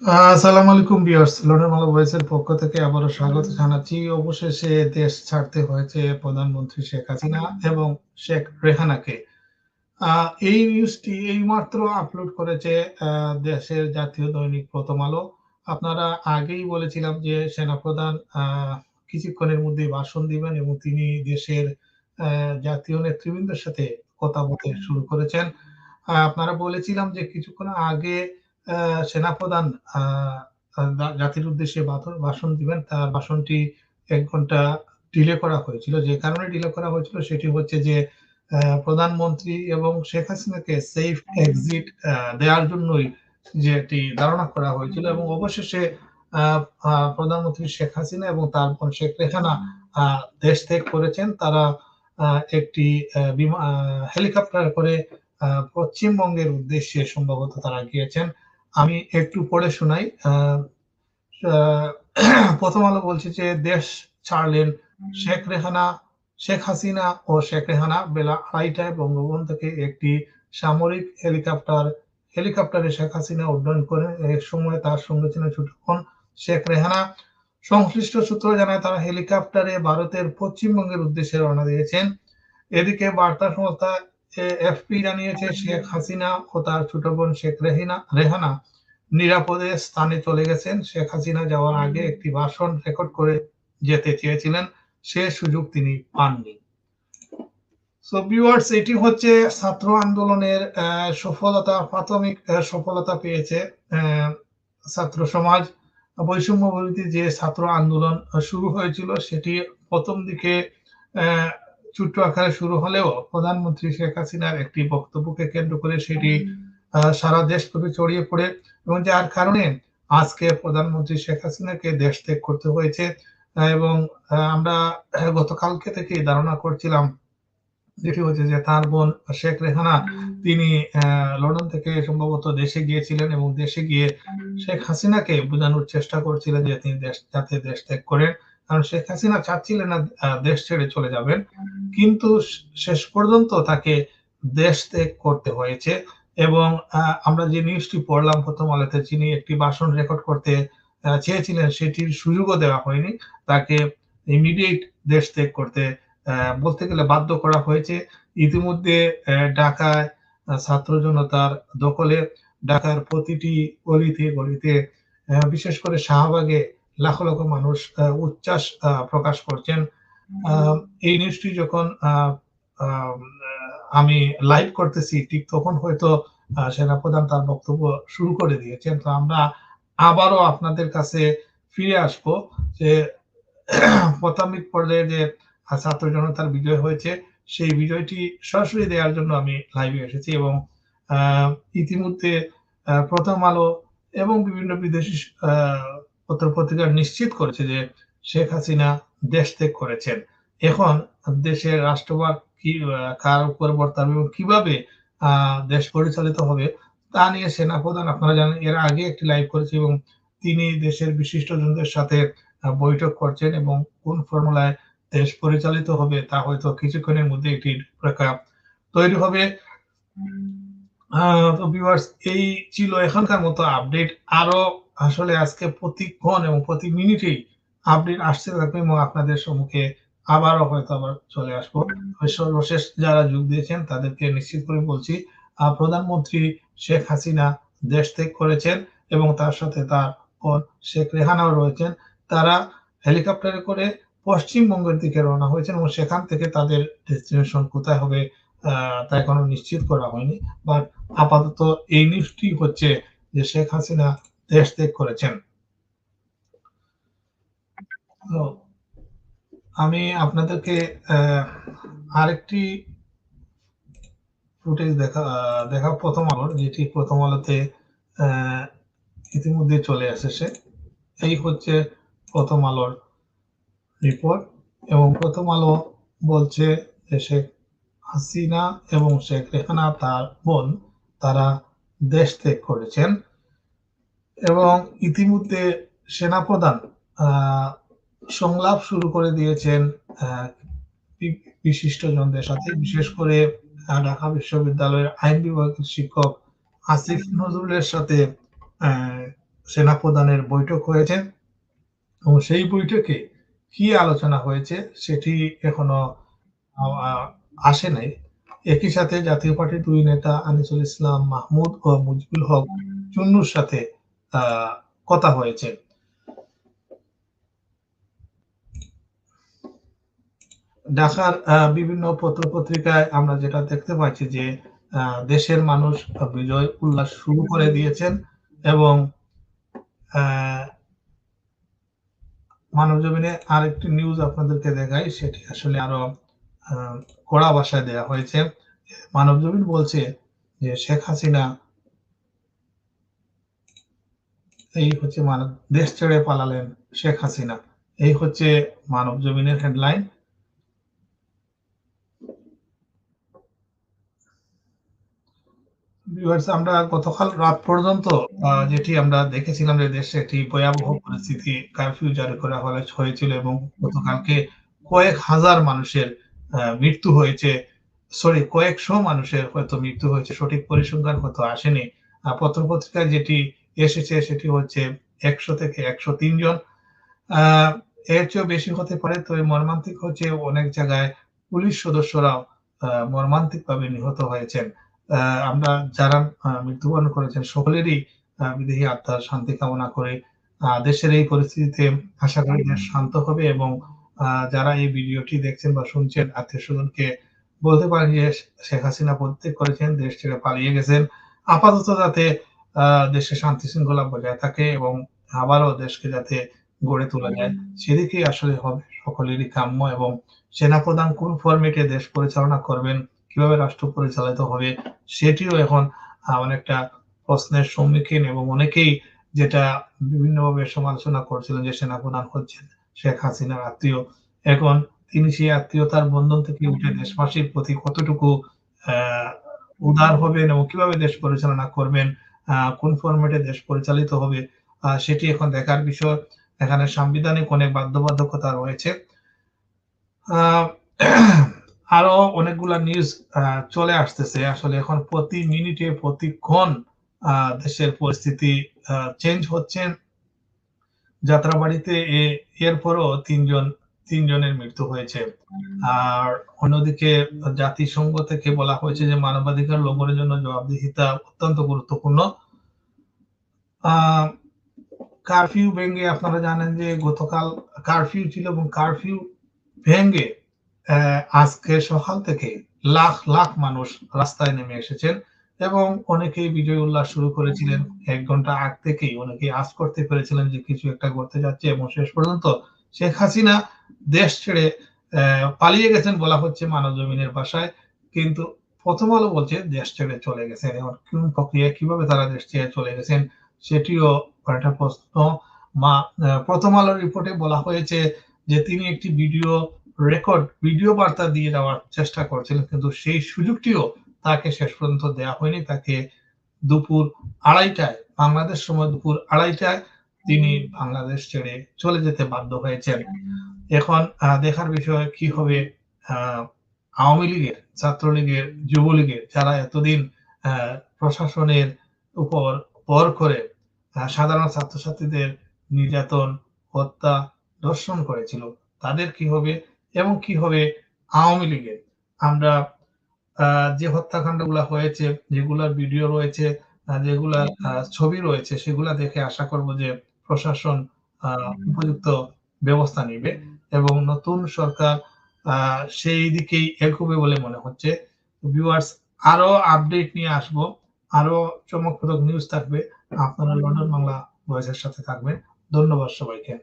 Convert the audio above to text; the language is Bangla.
আসসালামু আলাইকুম ভিউয়ার্স, লন্ডন মালা ভয়েসের পক্ষ থেকে আবারও স্বাগত জানাচ্ছি। অবশেষে দেশ ছাড়তে হয়েছে প্রধানমন্ত্রী শেখ হাসিনা এবং শেখ রেহানাকে। এই নিউজটি এই মাত্র আপলোড করেছে দেশের জাতীয় দৈনিক প্রথম আলো। আপনারা আগেই বলেছিলাম যে সেনাপ্রধান কিছুক্ষণের মধ্যে ভাষণ দিবেন এবং তিনি দেশের জাতীয় নেতৃবৃন্দের সাথে কথা বলতে শুরু করেছেন। আপনারা বলেছিলাম যে কিছুক্ষণ আগে সেনাপ্রধান জাতির উদ্দেশ্যে ভাষণ দিবেন। তার ভাষণটি এক ঘণ্টা ডিলে করা হয়েছিল। যে কারণে ডিলে করা হয়েছিল সেটি হচ্ছে যে প্রধানমন্ত্রী এবং শেখ হাসিনাকে সেফ এক্সিট দেওয়ার জন্যই যে একটি ধারণা করা হয়েছিল এবং অবশেষে প্রধানমন্ত্রী শেখ হাসিনা এবং তার বোন শেখ রেহানা দেশ ত্যাগ করেছেন। তারা একটি হেলিকপ্টার করে পশ্চিমবঙ্গের উদ্দেশ্যে সম্ভবত তারা গিয়েছেন। আমি একটু পড়ে শোনাই। প্রথম আলো বলছে যে দেশ ছাড়লেন শেখ রেহানা, শেখ হাসিনা ও শেখ রেহানা বেলা আড়াইটায় বঙ্গবন্ধু থেকে একটি সামরিক হেলিকপ্টার, হেলিকপ্টারে শেখ হাসিনা উড্ডয়ন করেন এক সময় তার সঙ্গে ছিলেন ছোটক্ষণ শেখ রেহানা। সংশ্লিষ্ট সূত্র জানায়, তারা হেলিকপ্টারে ভারতের পশ্চিমবঙ্গের উদ্দেশ্যে রওনা দিয়েছেন। এদিকে বার্তা সংস্থা এফপি জানিয়েছে, শেখ হাসিনা ও তার ছোট বোন শেখ রেহিনা, রেহানা নিরাপদে স্থানে চলে গেছেন। শেখ হাসিনা যাওয়ার আগে একটি ভাষণ রেকর্ড করে যেতে চেয়েছিলেন, সে সুযোগ তিনি পাননি। সো এটি হচ্ছে ছাত্র আন্দোলনের সফলতা, প্রাথমিক সফলতা পেয়েছে ছাত্র সমাজ। বৈষম্য বিরোধী যে ছাত্র আন্দোলন শুরু হয়েছিল, সেটি প্রথম দিকে ছোট্ট আকারে শুরু হলেও প্রধানমন্ত্রী শেখ হাসিনার একটি বক্তব্যকে কেন্দ্র করে সেটি সারা দেশ ব্যাপী ছড়িয়ে পড়ে এবং যার কারণে আজকে প্রধানমন্ত্রী শেখ হাসিনাকে দেশ ত্যাগ করতে হয়েছে। এবং আমরা গতকালকে থেকে ধারণা করছিলাম যেটি হচ্ছে যে তার বোন শেখ রেহানা তিনি লন্ডন থেকে সম্ভবত দেশে গিয়েছিলেন এবং দেশে গিয়ে শেখ হাসিনাকে বোঝানোর চেষ্টা করছিলেন যে তিনি দেশ যাতে দেশ ত্যাগ করেন। কারণ শেখ হাসিনা চাচ্ছিলেন না দেশ ছেড়ে চলে যাবেন। কিন্তু শেষ পর্যন্ত তাকে দেশ ত্যাগ করতে হয়েছে এবং আমরা যে নিউজটি পড়লাম প্রথম আলোতে, যিনি একটি ভাষণ রেকর্ড করতে চেয়েছিলেন, সেটির সুযোগও দেওয়া হয়নি। তাকে ইমিডিয়েট দেশ ত্যাগ করতে বলতে গেলে বাধ্য করা হয়েছে। ইতিমধ্যে ঢাকায় ছাত্র জনতার দখলে ঢাকার প্রতিটি গলিতে গলিতে বিশেষ করে শাহবাগে লাখ লক্ষ মানুষ উচ্ছ্বাস প্রকাশ করছেন। এই নিউজটি যখন আমি লাইভ করতেছি, ঠিক তখন হয়তো সেনাপ্রধান তার বক্তব্য শুরু করে দিয়েছেন। তো আমরা আবারও আপনাদের কাছে ফিরে আসব যে, প্রাথমিক পর্যায়ে যে ছাত্র জনতার বিজয় হয়েছে, সেই বিজয়টি সরাসরি দেওয়ার জন্য আমি লাইভে এসেছি এবং ইতিমধ্যে প্রথম আলো এবং বিভিন্ন বিদেশি পত্র পত্রিকা নিশ্চিত করেছে যে শেখ হাসিনা দেশ ত্যাগ করেছেন। এখন দেশের রাষ্ট্রভাগ কি কার উপর বর্তাবে এবং কীভাবে দেশ পরিচালিত হবে তা নিয়ে সেনাপ্রধান আপনারা জানেন, এর আগে একটি লাইভ করেছে এবং তিনি দেশের বিশিষ্ট জনদের সাথে বৈঠক করছেন এবং কোন ফর্মুলায় দেশ পরিচালিত হবে তা হয়তো কিছুক্ষণের মধ্যে একটি রেখা তৈরি হবে। এই ছিল এখনকার মতো আপডেট আরও আসলে আজকে প্রতিক্ষণ এবং প্রতি মিনিটেই আপডেট আসতে থাকবে এবং আপনাদের সম্মুখে আবারও হয়তো আবার চলে আসব। সর্বশেষ যারা যোগ দিয়েছেন তাদেরকে নিশ্চিত করে বলছি প্রধানমন্ত্রী শেখ হাসিনা দেশ ত্যাগ করেছেন এবং তার সাথে তার শেখ রেহানাও রয়েছেন। তারা হেলিকপ্টারে করে পশ্চিমবঙ্গের দিকে রওনা হয়েছেন এবং সেখান থেকে তাদের ডেস্টিনেশন কোথায় হবে তা এখনও নিশ্চিত করা হয়নি। বাট আপাতত এই নিউজটি হচ্ছে যে শেখ হাসিনা দেশ ত্যাগ করেছেন আমি আপনাদেরকে আরেকটি ফুটেজ দেখা দেখা প্রথম আলোর যেটি প্রথম আলোতে ইতিমধ্যে চলে এসেছে। এই হচ্ছে প্রথম আলোর রিপোর্ট এবং প্রথম আলো বলছে যে শেখ হাসিনা এবং শেখ রেহানা তার বোন, তারা দেশ ত্যাগ করেছেন। এবং ইতিমধ্যে সেনাপ্রধান সংলাপ শুরু করে দিয়েছেন বিশিষ্ট জনদের সাথে। বিশেষ করে ঢাকা বিশ্ববিদ্যালয়ের আইন বিভাগের শিক্ষক আসিফ নজরুলের সাথে সেনাপ্রধানের বৈঠক হয়েছে। এবং সেই বৈঠকে কি আলোচনা হয়েছে সেটি এখনও আসে নাই। একই সাথে জাতীয় পার্টির দুই নেতা আনিসুল ইসলাম মাহমুদ ও মুজিবুল হক চুন্নুর সাথে কথা হয়েছে। ঢাকার বিভিন্ন পত্র পত্রিকায় আমরা যেটা দেখতে পাচ্ছি যে দেশের মানুষ বিজয় উল্লাস শুরু করে দিয়েছেন এবং মানব জমিনে আরেকটি নিউজ আপনাদেরকে দেখাই, সেটি আসলে আরও কড়া ভাষায় দেওয়া হয়েছে। মানব জমিন বলছে যে, শেখ হাসিনা এই হচ্ছে মানব, দেশ ছেড়ে পালালেন শেখ হাসিনা। এই হচ্ছে মানব জমিনের হেডলাইন আমরা গতকাল রাত পর্যন্ত যেটি আমরা দেখেছিলাম যে দেশে একটি ভয়াবহ পরিস্থিতি কারফিউ জারি করা হয়েছিল এবং গতকালকে কয়েক হাজার মানুষের মৃত্যু হয়েছে। সরি কয়েকশো মানুষের হয়তো মৃত্যু হয়েছে। সঠিক পরিসংখ্যান হয়তো আসেনি। পত্র পত্রিকায় যেটি এসেছে, সেটি হচ্ছে একশো থেকে একশো তিন জন। এর চেয়েও বেশি হতে পারে তবে মর্মান্তিক হচ্ছে অনেক জায়গায় পুলিশ সদস্যরাও মর্মান্তিক ভাবে নিহত হয়েছেন। আমরা যারা মৃত্যুবরণ করেছেন সকলেরই বিদেহী আত্মার শান্তি কামনা করে দেশের এই পরিস্থিতিতে আশা করি দেশ শান্ত হবে এবং যারা এই ভিডিওটি দেখছেন বা শুনছেন, আত্মীয় স্বজনকে বলতে পারেন যে শেখ হাসিনা প্রত্যেক করেছেন, দেশ ছেড়ে পালিয়ে গেছেন। আপাতত যাতে দেশে শান্তি শৃঙ্খলা বজায় থাকে এবং আবারও দেশকে যাতে গড়ে তোলা যায়। সেদিকে আসলে হবে সকলেরই কাম্য এবং সেনাপ্রধান কোন ফরমেটে দেশ পরিচালনা করবেন কীভাবে রাষ্ট্র পরিচালিত হবে সেটিও এখন অনেকটা প্রশ্নের সম্মুখীন এবং অনেকেই যেটা বিভিন্নভাবে সমালোচনা করছিলেন যে সেনা সেনাপ্রধান হচ্ছেন শেখ হাসিনার আত্মীয়। এখন তিনি সেই আত্মীয়তার বন্ধন থেকে উঠে দেশবাসীর প্রতি কতটুকু আহ উদার হবেন এবং কীভাবে দেশ পরিচালনা করবেন কোন ফরম্যাটে দেশ পরিচালিত হবে সেটি এখন দেখার বিষয়। এখানে সাংবিধানিক অনেক বাধ্যবাধকতা রয়েছে। আরও অনেকগুলা নিউজ চলে আসতেছে। আসলে এখন প্রতি মিনিটে প্রতিক্ষণ দেশের পরিস্থিতি চেঞ্জ হচ্ছে। যাত্রাবাড়িতে এরপরও তিনজন তিনজনের মৃত্যু হয়েছে। আর অন্যদিকে জাতিসংঘ থেকে বলা হয়েছে যে মানবাধিকার লঙ্ঘনের জন্য জবাবদিহিতা অত্যন্ত গুরুত্বপূর্ণ। কারফিউ ভেঙ্গে আপনারা জানেন যে গতকাল কারফিউ ছিল এবং কারফিউ ভেঙ্গে আজকে সকাল থেকে লাখ লাখ মানুষ রাস্তায় নেমে এসেছেন এবং অনেকেই বিজয় উল্লাস শুরু করেছিলেন। এক ঘণ্টা আগ থেকেই অনেকেই আজ করতে পেরেছিলেন যে কিছু একটা করতে যাচ্ছে এবং শেষ পর্যন্ত শেখ হাসিনা দেশ ছেড়ে পালিয়ে গেছেন বলা হচ্ছে মানব জমিনের বাসায়, কিন্তু প্রথম আলো বলছে দেশ ছেড়ে চলে গেছেন। এবং কোন কীভাবে তারা দেশ ছেড়ে চলে গেছেন সেটিও একটা প্রশ্ন। মা প্রথম আলোর রিপোর্টে বলা হয়েছে যে তিনি একটি ভিডিও রেকর্ড, ভিডিও বার্তা দিয়ে দেওয়ার চেষ্টা করছিলেন, কিন্তু সেই সুযোগটিও তাকে শেষ পর্যন্ত দেওয়া হয়নি। তাকে দুপুর আড়াইটায়, বাংলাদেশ সময় দুপুর আড়াইটায় তিনি বাংলাদেশ ছেড়ে চলে যেতে বাধ্য হয়েছেন। এখন দেখার বিষয় কি হবে? আওয়ামী লীগের, ছাত্রলীগের, যুবলীগের যারা এতদিন প্রশাসনের উপর পর করে সাধারণ ছাত্রছাত্রীদের নির্যাতন, হত্যা, দর্শন করেছিল, তাদের কি হবে? এবং কি হবে আওয়ামী লীগের? আমরা যে হত্যাকাণ্ডগুলা হয়েছে, যেগুলার ভিডিও রয়েছে যেগুলার ছবি রয়েছে, সেগুলা দেখে আশা করব যে প্রশাসন উপযুক্ত ব্যবস্থা নিবে এবং নতুন সরকার সেই দিকেই এগোবে বলে মনে হচ্ছে। ভিউয়ার্স আরও আপডেট নিয়ে আসব। আরও চমকপ্রদ নিউজ থাকবে। আপনারা লন্ডন বাংলা ভয়েসের সাথে থাকবেন। ধন্যবাদ সবাইকে।